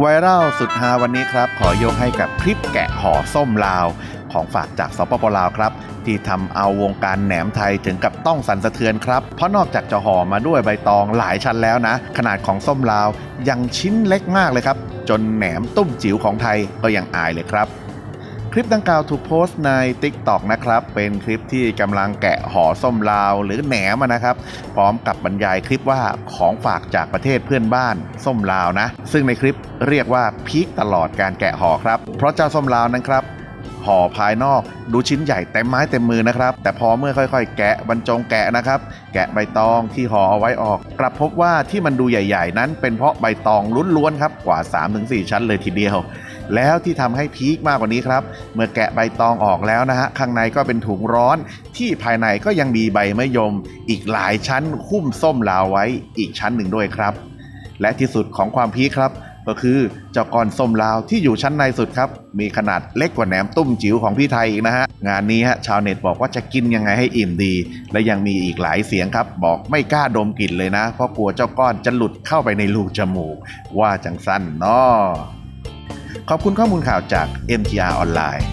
ไวรัลสุดฮาวันนี้ครับ ขอยกให้กับคลิปแกะห่อส้มลาว ของฝากจากสปปลาวครับ ที่ทำเอาวงการแหนมไทยถึงกับต้องสั่นสะเทือนครับ เพราะนอกจากจะห่อมาด้วยใบตองหลายชั้นแล้วนะ ขนาดของส้มลาวยังชิ้นเล็กมากเลยครับ จนแหนมตุ้มจิ๋วของไทยก็ยังอายเลยครับ ลิปดังกล่าวถูกโพสต์ใน TikTok นะครับ เป็นคลิปที่กำลังแกะห่อส้มลาวหรือแหนมนะครับ พร้อมกับบรรยายคลิปว่าของฝากจากประเทศเพื่อนบ้านส้มลาวนะ ซึ่งในคลิปเรียกว่าพีคตลอดการแกะห่อครับ เพราะเจ้าส้มลาวนั้นครับห่อภายนอกดูชิ้นใหญ่เต็มไม้เต็มมือนะครับ แต่พอเมื่อค่อยๆ แกะบรรจงแกะนะครับ แกะใบตองที่ห่อเอาไว้ออก กลับพบว่าที่มันดูใหญ่ ๆ นั้นเป็นเพราะใบตองล้วนๆครับกว่า 3-4 ชั้นเลยทีเดียว แล้วที่ทำให้พีคมากกว่านี้ครับ เมื่อแกะใบตองออกแล้วนะฮะ ข้างในก็เป็นถุงร้อน ที่ภายในก็ยังมีใบมะยม อีกหลายชั้นหุ้มส้มลาวไว้อีกชั้นหนึ่งด้วยครับ และที่สุดของความพีคครับ ก็คือเจ้าก้อนส้มลาวที่อยู่ชั้นในสุดครับ มีขนาดเล็กกว่าแหนมตุ้มจิ๋วของพี่ไทยอีกนะฮะ งานนี้ฮะชาวเน็ตบอกว่าจะกินยังไงให้อิ่มดี และยังมีอีกหลายเสียงครับ บอกไม่กล้าดมกลิ่นเลยนะ เพราะกลัวเจ้าก้อนจะหลุดเข้าไปในรูจมูก ว่าจังสั้นเนาะ ขอบคุณข้อมูลข่าวจาก MTR ออนไลน์